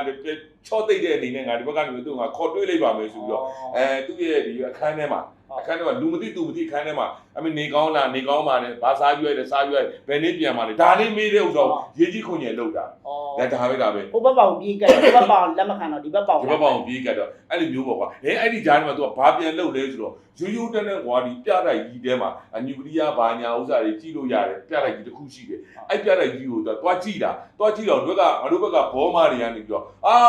ချော့သိမ့်တဲ့အနေနဲ့ငါဒီဘက်ကနေပြီးသူ့ငါခေါ်တွေ့လိုက်ပါမယ်ဆိုပြီးတော့အဲသူ့ရဲ့ဒီအခန်းထဲမှာအခန်းထဲမှာလူမသိသူမသိအခန်းထဲမှာအမေနေကောင်းလားနေကောင်းပါနဲ့ဘာစားရွက်လဲစားရွက်ဘယ်နည်းပြန်ပါလဲဒါလေးမေးတဲ့ဥစ္စာကိုရေးကြီးခွန်ကျယ်လှုပ်တာဩဒါဒါပဲဒါပဲဟိုဘက်ပေါင်ပြေးကြတယ်ဒီဘက်ပေါင်လက်မခံတော့ဒီဘက်ပေါင်ဒီဘက်ပေါင်ပြေးကြတော့အဲ့လိုမျိုးပေါ့ကွာအဲအဲ့ဒီဂျားထဲမှာ तू ကဘာပြန်လုပ်လဲဆိုတော့ ရိုးရိုးတက်တဲ့ကွာဒီပြတိုက်ကြီးထဲမှာနျူကလ িয়ার ဘာညာဥစ္စာတွေကြီးလို့ရတယ်ပြတိုက်ကြီးတစ်ခုရှိတယ်အဲ့ပြတိုက်ကြီးကို तू သွားကြည့်တာသွားကြည့်တော့တို့ကငါတို့ဘက်ကဘောမာတွေကနေပြီးတော့အာ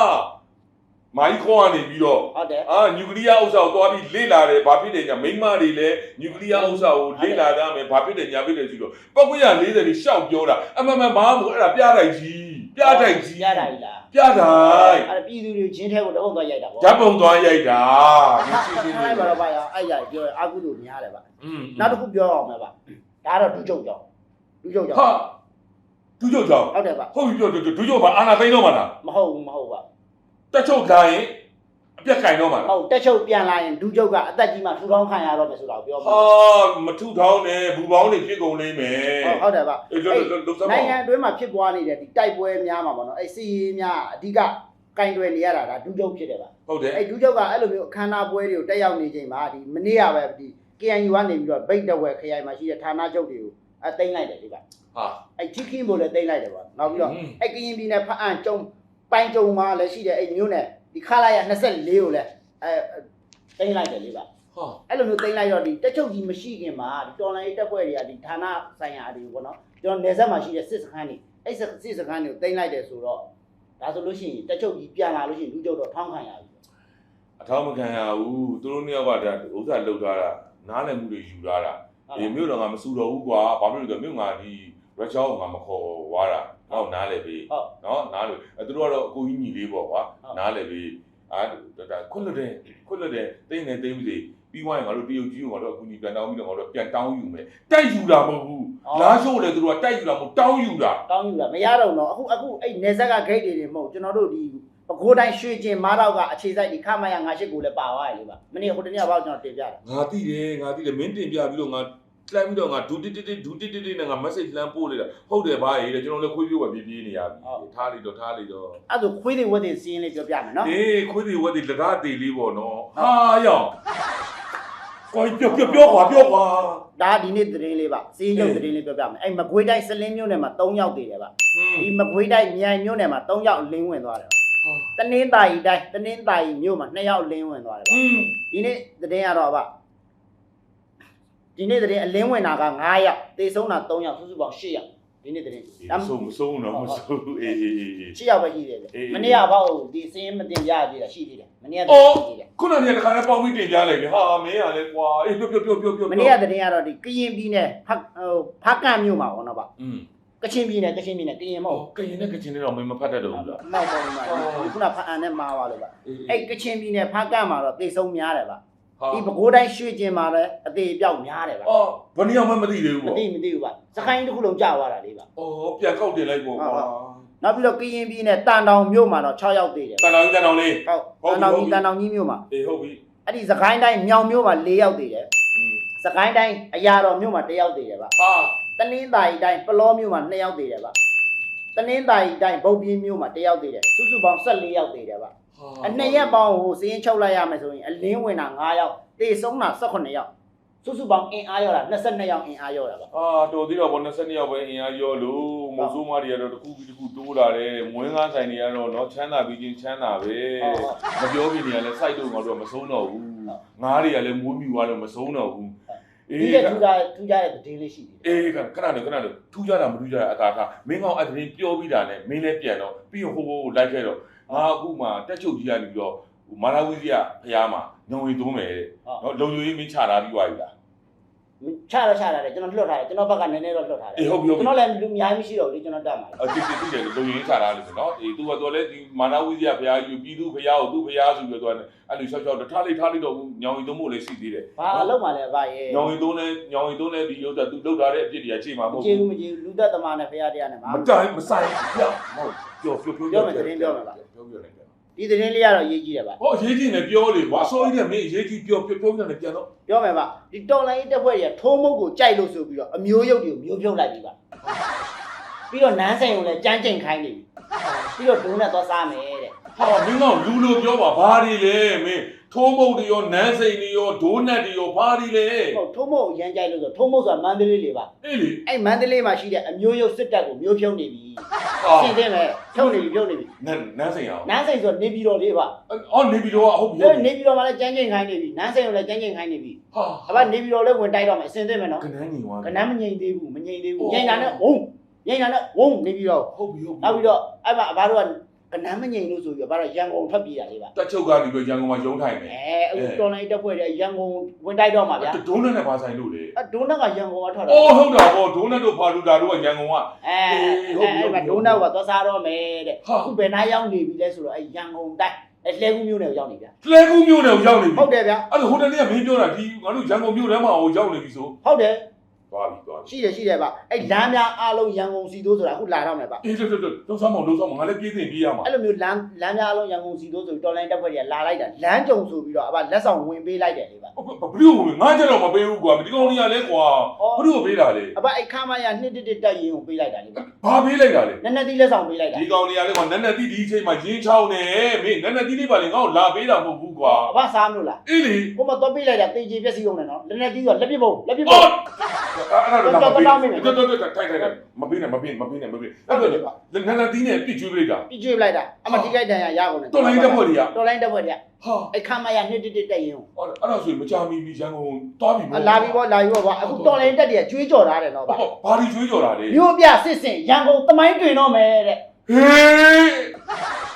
မိုင်းခေါ်ကနေပြီးတော့ ဟုတ်တယ် အာနျူကလ িয়ার ဥစ္စာကိုသွားပြီးလေ့လာတယ်ဘာဖြစ်တယ်ညာမိန်းမတွေလည်းနျူကလ িয়ার ဥစ္စာကိုလေ့လာကြမယ်ဘာဖြစ်တယ်ညာဖြစ်တယ်ဆိုတော့ပောက်ကွရ40တွေရှောက်ပြောတာအမှန်မှန်ဘာမှမဟုတ်အဲ့ဒါပြတိုက်ကြီး ပြတိုက်ကြီးရတာကြီးလားပြတိုက်အဲ့ပြည်သူတွေချင်းထဲကိုတော့သွားရိုက်တာပေါ့ဓာတ်ပုံသွားရိုက်တာဒီရှင်းရှင်းအဲ့လေးမှာတော့ဗျာအဲ့ရပြောအာကုလို့များတယ်ဗျอืมနောက်တစ်ခုပြောအောင်မယ်ဗျဒါကတော့ဒုချုပ်ကြောင့်ဒုချုပ်ကြောင့်ဟာဒူးချုပ်ကြောင့်ဟုတ်တယ်ဗျဟုတ်ပြီပြောဒူးဒူးချုပ်ဘာအာနာသိန်းတော့မှာလားမဟုတ်ဘူးမဟုတ်ပါတက်ချုပ်လာရင် အပြက်ကင်တော့မှာလားဟုတ်တက်ချုပ်ပြန်လာရင်ဒုချုပ်ကအသက်ကြီးမှထူထောင်းခံရတော့မယ်ဆိုတာကိုပြောမှာဟာမထုထောင်းနဲ့ဘူပေါင်းတွေဖြစ်ကုန်လိမ့်မယ်ဟုတ်ဟုတ်တယ်ဗျအေးလို့လို့လို့စမ်းပါနိုင်ငံအတွင်းမှာဖြစ်ပွားနေတဲ့ဒီတိုက်ပွဲများမှာပေါ့နော်အဲ့စီးရေးများအဓိကကင်တွယ်နေရတာဒါဒုချုပ်ဖြစ်တယ်ဗျဟုတ်တယ် အဲ့ဒုချုပ်ကအဲ့လိုမျိုးအခမ်းအနားပွဲတွေကိုတက်ရောက်နေချိန်မှာဒီမနေ့ကပဲဒီ KNU ကနေပြီးတော့ဗိတ်တဝဲခရိုင်မှာရှိတဲ့ဌာနချုပ်တွေကိုအသိမ်းလိုက်တယ်ဒီဗျဟာအဲ့ထိခင်းဖို့လည်းသိမ်းလိုက်တယ်ဗျနောက်ပြီးတော့ဟွန်းအဲ့ကရင်ပြည်နယ်ဖအံကျုံပိုင်းကျုံမှာလည်းရှိတယ်အဲ့မျိုးနဲ့ ဒီခလာရ24ကိုလည်းအဲသိမ်းလိုက်တယ်လေဗျဟာအဲ့လိုမျိုးသိမ်းလိုက်တော့ဒီတက်ချုပ်ကြီးမရှိခင်မှာဒီတော်လိုင်းတက်ဖွဲ့တွေကဒီဌာနဆိုင်ရာအတွေပေါ့နော်ကျွန်တော်နေဆက်မှာရှိတဲ့စစ်စခန်းတွေအဲ့စစ်စခန်းတွေကိုသိမ်းလိုက်တယ်ဆိုတော့ဒါဆိုလို့ရှိရင်တက်ချုပ်ကြီးပြန်လာလို့ရှိရင်လူချုပ်တော့ထောင်းခံရပြီအထောက်မခံရဘူးသူတို့နှစ်ယောက်ကဒါဥစ္စာလှုပ်ထားတာနားလည်မှုတွေယူထားတာအေးမြို့တော်ကမစူတော့ဘူးကွာဘာဖြစ်လို့လဲဆိုတော့မြို့ငါဒီရုရှားကမခေါ်ဝါတာ ဟောနားလည်ပြီဟုတ်နော်နားလည်အဲသူတို့ကတော့အကိုကြီးညီလေးပေါ့ကွာဟုတ်နားလည်ပြီအာဒါခွတ်လွတ်တယ်ခွတ်လွတ်တယ်တိတ်နေတိတ်မစီပြီးွားရင်ငါတို့တရုတ်ကြီးကိုငါတို့အကူကြီးပြန်တောင်းပြီးတော့ငါတို့ပြန်တောင်းယူမယ်တိုက်ယူတာမဟုတ်ဘူးလားရှိုးလေသူတို့ကတိုက်ယူတာမဟုတ်တောင်းယူတာတောင်းယူတာမရတော့တော့အခုအခုအဲ့နေဆက်ကဂိတ်တွေတွေမဟုတ်ကျွန်တော်တို့ဒီပကိုးတိုင်းရွှေကျင်မားတော့ကအခြေစိုက်ဒီခမရ98ကိုလည်းပါသွားတယ်လေဗျမနေ့ဟိုတနေ့ကဘာကျွန်တော်တင်ပြတယ်ငါသိတယ်ငါသိတယ်မင်းတင်ပြပြီးတော့ငါ လိုက်ပြီးတော့ငါဒူတစ်တစ်တစ်ဒူတစ်တစ်တစ်နဲ့ငါ message လမ်းပို့လိုက်တာဟုတ်တယ်ဗျာလေကျွန်တော်လည်းခွေးပြိုးပဲပြေးပြေးနေရပြီထားလိုက်တော့ထားလိုက်တော့အဲ့ဒါခွေးတွေဝက်တွေစီးရင်လေးပြောပြမယ်နော်အေးခွေးတွေဝက်တွေလက်ကားတေလေးပေါ့နော်ဟာရောင်ကိုပြောပြောပြောကွာပြောကွာဒါဒီနေ့သတင်းလေးပါစီးရင်ရုပ်သတင်းလေးပြောပြမယ်အဲ့မကွေးတိုင်းစလင်းမြို့နယ်မှာ3ယောက်တည်တယ်ဗျဟွန်းဒီမကွေးတိုင်းမြိုင်မြို့နယ်မှာ3ယောက်လင်းဝင်သွားတယ်တနင်္သာရီတိုင်းတနင်္သာရီမြို့မှာ2ယောက်လင်းဝင်သွားတယ်ဗျဟွန်းဒီနေ့သတင်းရတော့ဗျ ဒီနေ့သတင်းအလင်းဝင်တာက9ယောက်တေဆုံးတာ3ယောက်စုစုပေါင်း8ယောက်ဒီနေ့သတင်းဒါမဆုံးမဆုံးတော့မဆုံးအေးအေးအေး8ယောက်ပဲရှိသေးတယ်အေးမနေ့ကဘောက်ဒီစင်းမတင်ပြရသေးတာရှိသေးတယ်မနေ့ကအော်ရှိသေးတယ်ခုနကတည်းကခါနဲ့ပေါင်းပြီးတင်ပြလိုက်ပြီဟာမင်းရလဲကွာအေးပြောပြောပြောပြောပြောမနေ့ကသတင်းရတော့ဒီကရင်ပြည်နယ်ဖတ်ဟိုဖားကန့်မြို့မှာပေါ့နော်ဗျอืมကချင်ပြည်နယ်ကချင်ပြည်နယ်ကရင်မဟောဟုတ်ကရင်နဲ့ကချင်နဲ့တော့မင်းမဖတ်တတ်တော့ဘူးလားမောက်ပေါ်မှာဒီခုနဖားအန်နဲ့မာသွားလို့ဗျအဲ့ကချင်ပြည်နယ်ဖားကန့်မှာတော့တိတ်ဆုံးများတယ်ဗျဟာ ဒီပဲခူးတိုင်းရွှေကျင်မှာလည်းအသေးအပြောက်များတယ်ဗျအော်ဘယ်နည်းမှမသိသေးဘူးမပေါ့သိမသိဘူးဗျစကိုင်းတစ်ခုလုံးကြာသွားတာလေးဗျအော်ပြန်ကောက်တင်လိုက်ပေါ့ကွာနောက်ပြီးတော့ကရင်ပြည်နယ်တန်တောင်မြို့မှာတော့6ယောက်သေးတယ်တန်တော်ကြီးတန်တော်လေးဟုတ်ဟုတ်တန်ပြီတောင်ကြီးတန်တောင်ကြီးမြို့မှာအေးဟုတ်ပြီအဲ့ဒီစကိုင်းတိုင်းမြောင်မြို့မှာ၄ယောက်သေးတယ်อืมစကိုင်းတိုင်းအရာတော်မြို့မှာ၁ယောက်သေးတယ်ဗျဟာတနင်္သာရီတိုင်းပလောမြို့မှာ2ယောက်သေးတယ်ဗျတနင်္သာရီတိုင်းဗုတ်ပြင်းမြို့မှာ1ယောက်သေးတယ်စုစုပေါင်း14ယောက်သေးတယ်ဗျ အနှစ်ရက်ပေါင်းဟိုစည်ရင်ချုပ်လိုက်ရမယ်ဆိုရင်အလင်းဝင်တာ9ယောက်တေဆုံးတာ18ယောက်စုစုပေါင်းအင်အားရောတာ22ယောက်အင်အားရောတာဗျ အာတော်သေးတော့ဗော22ရောက်ပဲအင်အားရောလို့မိုးဆိုးမတွေကတော့တစ်ခုပြီးတစ်ခုတိုးလာတယ်မွေးကားဆိုင်တွေကတော့เนาะချမ်းသာပြီးချင်းချမ်းသာပဲ မပြောခင်နေရလဲစိုက်တော့ငါတို့ကမဆုံးတော့ဘူးငားတွေကလည်းမွေးမြူသွားတော့မဆုံးတော့ဘူးအေး ဒီကထူးခြားထူးခြားတဲ့သတင်းလေးရှိတယ် အေးခဏခဏလေးခဏလေးထူးကြတာမထူးကြတာအသာထားမင်းကောင်အတရင်ပြောပြီးတာနဲ့မင်းလည်းပြန်တော့ပြီးရင်ဟိုဟိုလိုက်ခဲ့တော့ ငါအခုမှတက်ချုပ်ကြီးကနေပြီးတော့မာလာဝီစီကဖျားမှာညုံရီသွင်းမယ်တဲ့နော်လုံလုံကြီးမင်းချတာပြီးသွားပြီလားချရချရတယ်ကျွန်တော်လွတ်ထားတယ်ကျွန်တော်ဘက်ကနည်းနည်းတော့လွတ်ထားတယ်အေးဟုတ်ပြီဟုတ်ပြီကျွန်တော်လည်းလူအများကြီးမရှိတော့ဘူးလေကျွန်တော်တတ်မှာလေအတိတ်တိတ်တယ်လုံလုံကြီးချတာလို့ဆိုနော်အေးသူကတော့လည်းဒီမာလာဝီစီကဖျားယူပြီးသူဖျားကိုသူဖျားဆိုပြီးတော့အဲ့လိုချောက်ချောက်ထားလိုက်ထားလိုက်တော့ညောင်ရီသွင်းဖို့လည်းရှိသေးတယ်ဘာအလုပ်မှလည်းဗာရဲ့ညောင်ရီသုံးလဲညောင်ရီသုံးလဲဒီရုပ် that तू လောက်ထားတဲ့အဖြစ်တွေကချိန်မှာမမဟုတ်ကြည့်ဘူးဘူးမကြည့်ဘူးလူသက်သမားနဲ့ဖရာတရားနဲ့ဘာမတိုင်းမဆိုင်ပြောင်းမဟုတ် ပြောပြောပြောပြောမယ်သတင်းပြောမယ်ပါပြောပြောလိုက်တယ်ဒီသတင်းလေးကတော့ရေးကြည့်တယ်ဗျဟောအရေးကြီးနေပြောလေဘာဆိုရည်တဲ့မင်းအရေးကြီးပြောပြောပြောနေတယ်ပြန်တော့ပြောမယ်ဗျဒီတော်လိုင်းတက်ဖွဲ့တွေကထိုးမုတ်ကိုကြိုက်လို့ဆိုပြီးတော့အမျိုးရုပ်တွေကိုမျိုးဖြုတ်လိုက်ပြီဗျပြီးတော့နန်းဆိုင်ကိုလည်းကြမ်းကြိမ်ခိုင်းနေပြီပြီးတော့ဒုံးနဲ့သွားစားမယ်တဲ့ဟာမင်းကလူလိုပြောပါဘာတွေလဲမင်း ထိုးမုတ်တွေရောနန်းစိန်တွေရောဒိုးနတ်တွေရောဘာတွေလဲဟုတ်ထိုးမုတ်ကိုရမ်းကြိုက်လို့ဆိုထိုးမုတ်ဆိုတာမန္တလေးလေဗျအေးလေအဲ့မန္တလေးမှာရှိတဲ့အမျိုးရုပ်စစ်တပ်ကိုမျိုးဖြုတ်နေပြီဟာရှင်းသိမယ်ဖြုတ်နေပြီဖြုတ်နေပြီနန်းနန်းစိန်အောင်နန်းဆိုင်ဆိုနေပြည်တော်လေးဗျအော်နေပြီးတော့ဟုတ်ပြီအဲ့နေပြည်တော်မှာလည်းကြမ်းကြိမ်ခိုင်းနေပြီနန်းဆိုင်ကိုလည်းကြမ်းကြိမ်ခိုင်းနေပြီဟာအဘနေပြည်တော်လည်းဝင်တိုက်တော့မယ်အစင်သိမယ်နော်ကနန်းညီဝါကနမ်းမငြိမ်သေးဘူးမငြိမ်သေးဘူးငြိမ်တာနဲ့ဝုန်းငြိမ်တာနဲ့ဝုန်းနေပြီးတော့ဟုတ်ပြီဟုတ်ပြီနောက်ပြီးတော့အဲ့မှာအဘတို့က ကနမ်းမငြိမ်လို့ဆိုပြီးတော့အဘတို့ရန်ကုန်ထွက်ပြေးတာလေးပါတက်ချုပ်ကနေပြီးရန်ကုန်မှာရုံးထိုင်မယ်အဲအခုတော်လိုင်းတက်ဖွဲ့တဲ့ရန်ကုန်ဝင်တိုက်တော့မှာဗျာဒိုးနတ်နဲ့ဘာဆိုင်လို့လေအဒိုးနက်ကရန်ကုန်ကထွက်တာအော်ဟုတ်တာဗောဒိုးနတ်တို့ဖာလူတာတို့ကရန်ကုန်ကအဲအဲ့မှာဒိုးနက်ကသွားစားတော့မယ်တဲ့ဟာအခုဘယ်နားရောက်နေပြီလဲဆိုတော့အဲရန်ကုန်တိုက်အဲလှဲကူးမျိုးနယ်ကိုရောက်နေဗျာလဲကူးမျိုးနဲ့ရောက်နေပြီဟုတ်တယ်ဗျာအဲ့ဒါဟိုတနေ့ကမင်းပြောတာဒီငါတို့ရန်ကုန်မြို့ထဲမှာဟိုရောက်နေပြီဆိုဟုတ်တယ် သွားပြီသွားပြီရှိတယ်ရှိတယ်ဗျအဲလမ်းများအားလုံးရန်ကုန်စီတိုးဆိုတာအခုလာတော့မယ်ဗျအေးတော်တော်တော်လုံးဆောင်မလုံးဆောင်မငါလည်းပြေးသိပြေးရမှာအဲ့လိုမျိုးလမ်းလမ်းများအားလုံးရန်ကုန်စီတိုးဆိုပြီးတော်လိုင်းတက်ဖွဲ့တွေကလာလိုက်တာလမ်းကြုံဆိုပြီးတော့အဘလက်ဆောင်ဝင်ပေးလိုက်တယ်လေဗျဘလို့ငါကြတော့မပေးဘူးကွာဒီကောင်ကြီးကလည်းကွာဘလို့ပေးတာလေအဘအဲ့ခါမရနှစ်တစ်တစ်တက်ရင်ကိုပေးလိုက်တာလေဗျဘာပေးလိုက်တာလေနက်နက်သီးလက်ဆောင်ပေးလိုက်တာဒီကောင်ကြီးကလည်းကွာနက်နက်တီးဒီအချိန်မှာရင်းချောင်းနေမင်းနက်နက်တီးလေးပါလေငါ့ကိုလာပေးတာမဟုတ်ဘူးကွာအဘစားမလို့လားအေးလေကိုမတော့ပေးလိုက်တာတေချေပြက်စီကုန်တယ်နော်လက်နက်သီးဆိုလက်ပြပုံလက်ပြပုံအော်အဲ့ဒါတော့မပေးတော်တော်တော်ထိုင်ထိုင်မပေးနဲ့မပေးမပေးနဲ့မပေးအဲ့တော့နက်နက်တီးနဲ့ပြစ်ကျွေးလိုက်တာပြကျွေးလိုက်တာအမတိကြိုက်တန်ရရကုန်တယ်တော်လိုင်းတက်ဖွဲ့တွေကတော်လိုင်းတက်ဖွဲ့တွေကဟာအဲ့ခါမရနှစ်တစ်တစ်တက်ရင်ကိုအဲ့ဒါဆိုရင်မကြမီမီရန်ကုန်သွားပြီအလာပြီးပေါ့လာပြီးပေါ့ကွာအခုတော်လိုင်းတက်တွေကကျွေးကြော်ထားတယ်နော်ဗျဘာဒီကျွေးကြော်တာလေမြို့ပြစစ်စင်ရန်ကုန်သမိုင်းတွင်တော့မယ်တဲ့ဟေး